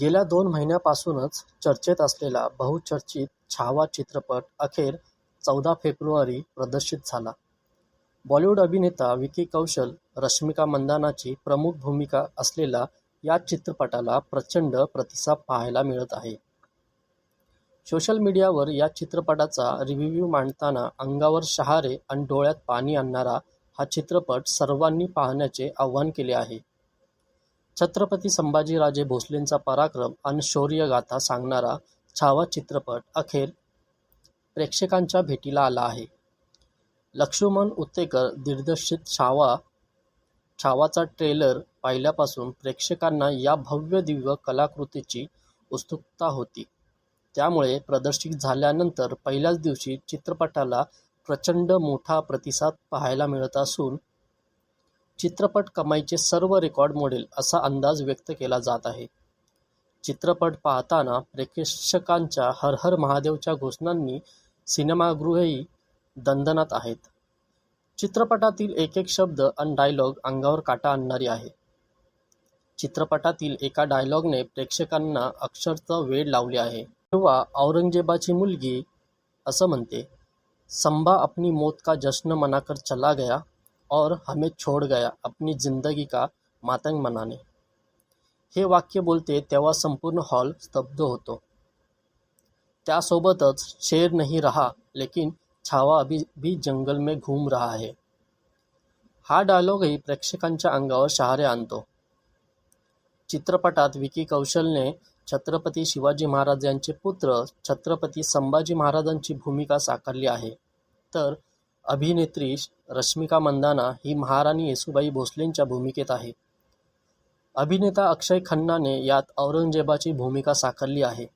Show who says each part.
Speaker 1: गेल्या दोन महिन्यापासूनच चर्चेत असलेला बहुचर्चित छावा चित्रपट अखेर चौदा फेब्रुवारी प्रदर्शित झाला. बॉलिवूड अभिनेता विकी कौशल, रश्मिका मंदानाची प्रमुख भूमिका असलेला या चित्रपटाला प्रचंड प्रतिसाद पाहायला मिळत आहे. सोशल मीडियावर या चित्रपटाचा रिव्ह्यू मांडताना अंगावर शहारे आणि डोळ्यात पाणी आणणारा हा चित्रपट सर्वांनी पाहण्याचे आवाहन केले आहे. छत्रपती संभाजीराजे भोसलेंचा पराक्रम अन शौर्यगाथा सांगणारा छावा चित्रपट अखेर प्रेक्षकांच्या भेटीला आला आहे. लक्ष्मण उत्तेकर दिग्दर्शित छावा छावाचा ट्रेलर पाहिल्यापासून प्रेक्षकांना या भव्य-दिव्य कलाकृतीची उत्सुकता होती. त्यामुळे प्रदर्शित झाल्यानंतर पहिल्याच दिवशी चित्रपटाला प्रचंड मोठा प्रतिसाद पाहायला मिळत असून चित्रपट कमाईचे सर्व रेकॉर्ड मोडेल असा अंदाज व्यक्त केला जात आहे. चित्रपट पाहताना प्रेक्षकांच्या हर हर महादेवच्या घोषणांनी सिनेमागृहेही दणदणत आहेत. चित्रपटातील एक एक शब्द अन डायलॉग अंगावर काटा आणणारी आहे. चित्रपटातील एका डायलॉगने प्रेक्षकांना अक्षरशः वेड लावले आहे. किंवा औरंगजेबाची मुलगी असं म्हणते, संभा अपनी मौत का जश्न मनाकर चला गया और हमें छोड गया अपनी जिंदगी का मातंग मनाने. हे वाक्य बोलते तेव्हा संपूर्ण हॉल स्तब्ध होतो. त्यासोबतच शेर नाही रहा लेकिन छावा अभी भी जंगल में घूम रहा है. हा डायलॉगही प्रेक्षकांच्या अंगावर शहारे आणतो. चित्रपटात विकी कौशलने छत्रपती शिवाजी महाराज यांचे पुत्र छत्रपती संभाजी महाराजांची भूमिका साकारली आहे. तर अभिनेत्री रश्मिका मंदाना ही महाराणी येसूबाई भोसलेंच्या भूमिकेत आहे. अभिनेता अक्षय खन्नाने यात औरंगजेबाची भूमिका साकारली आहे.